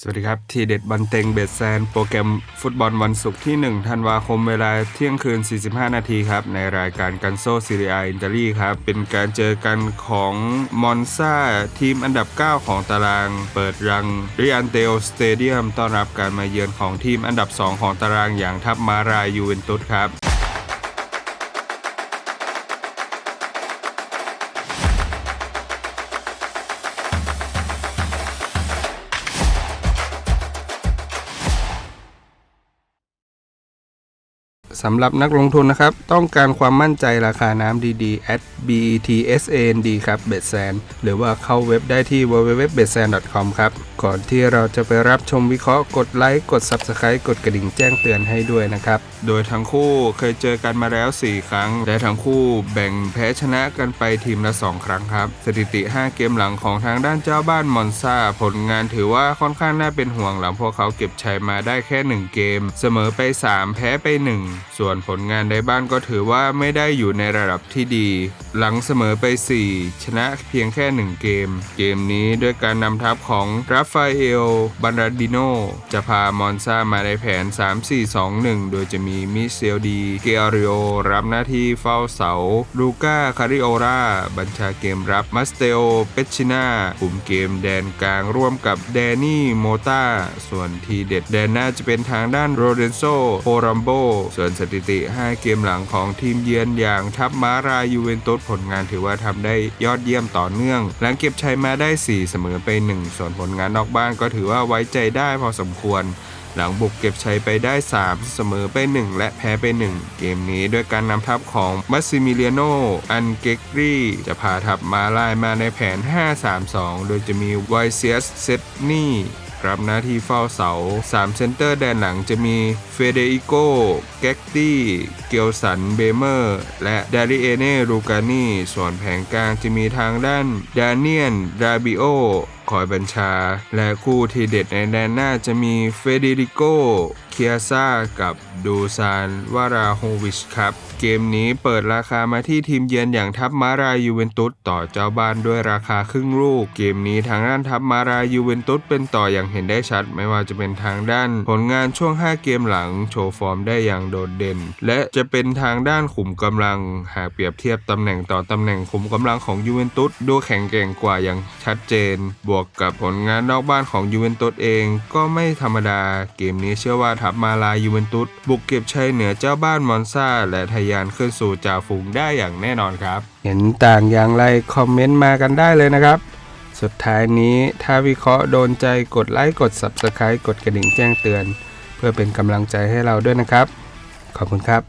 สวัสดีครับ ทีเด็ดบันเต็งเบสแซน โปรแกรมฟุตบอลวันศุกร์ที่ 1 ธันวาคมเวลาเที่ยงคืน 45 นาทีครับ ในรายการกันโซซีเรียอินเตอรี่ครับ เป็นการเจอกันของมอนซาทีมอันดับ 9 ของตาราง เปิดรังริอันเตโอสเตเดียมต้อนรับการมาเยือนของทีมอันดับ 2 ของตารางอย่างทัพมารายยูเวนตุสครับ สำหรับนักลงทุนนะครับ ต้องการความมั่นใจราคาน้ำดีๆ at betsand ครับเบสแซนหรือว่าเข้าเว็บได้ที่ www.betsan.com ครับ ก่อนที่เราจะไปรับชมวิเคราะห์กดไลค์กด Subscribe กดกระดิ่งแจ้งเตือนให้ด้วยนะครับ โดยทั้งคู่เคยเจอกันมาแล้ว 4 ครั้ง และทั้งคู่แบ่งแพ้ชนะกันไปทีมละ 2 ครั้งครับ สถิติ 5 เกมหลังของทางด้านเจ้าบ้านมอนซาผลงานถือว่าค่อนข้างน่าเป็นห่วงหลังพวกเขาเก็บชัยมาได้แค่ 1 เกม เสมอไป 3 แพ้ไป 1ส่วนผลงานในบ้านก็ถือว่าไม่ได้อยู่ในระดับที่ดี หลังเสมอไป 4 ชนะเพียงแค่ 1 เกม เกมนี้ด้วยการนำทัพของราฟาเอลบันราดิโนจะพามอนซามาในแผน 3-4-2-1 โดยจะมีมิเซลดีเกอริโอรับหน้าที่เฝ้าเสาลูก้าคาริโอราบัญชาเกมรับมัสเตโอเปชิน่าคุมเกมแดนกลางร่วมกับแดนนี่โมตาส่วนทีเด็ดแดนหน้าจะเป็นทางด้านโรเดนโซโปรัมโบส่วนสถิติ 5 เกมหลังของทีมเยือนอย่างทัพม้ารายยูเวนตุสผลงานถือว่าทำได้ยอดเยี่ยมต่อเนื่อง หลังเก็บชัยมาได้ 4 เสมอไป 1 ส่วนผลงานนอกบ้านก็ถือว่าไว้ใจได้พอสมควร หลังบุกเก็บชัยไปได้ 3 เสมอไป 1 และแพ้ไป 1 เกมนี้ด้วยการนำทัพของมัสซิมิเลียโน อันเกกรีจะพาทัพมาลายมาในแผน 5-3-2 โดยจะมีไวเซียสเซตนี่รับหน้าที่เฝ้าเสา 3 เซนเตอร์แดนหลังจะมีเฟเดริโก ก็กตี้เกลสันเบเมอร์ และดาริเอเน่รูกานี่ส่วนแผงกลางจะมีทางด้านดาเนียนดาบิโอคอยบัญชา และคู่ที่เด็ดในแดนหน้าจะมีเฟเดริโกเคียซากับดูซานวาราโฮวิชครับ เกมนี้เปิดราคามาที่ทีมเยือนอย่างทัพมารายูเวนตุสต่อเจ้าบ้านด้วยราคาครึ่งลูก เกมนี้ทางด้านทัพมารายูเวนตุสเป็นต่ออย่างเห็นได้ชัด ไม่ว่าจะเป็นทางด้าน ผลงานช่วง 5 เกมหลังโชว์ฟอร์มได้อย่างโดดเด่น และจะเป็นทางด้านขุมกำลังหากเปรียบเทียบตำแหน่งต่อตำแหน่งขุมกำลังของยูเวนตุสดูแข็งแกร่งกว่าอย่างชัดเจน บวกกับผลงานนอกบ้านของยูเวนตุสเองก็ไม่ธรรมดา เกมนี้เชื่อว่าทัพมาลายยูเวนตุสบุกเก็บชัยเหนือเจ้าบ้านมอนซาและทะยานขึ้นสู่จ่าฝูงได้อย่างแน่นอนครับ เห็นต่างอย่างไรคอมเมนต์มากันได้เลยนะครับสุดท้ายนี้ถ้าวิเคราะห์โดนใจกดไลค์กด Subscribe กดกระดิ่งแจ้งเตือน เพื่อเป็นกำลังใจให้เราด้วยนะครับ ขอบคุณครับ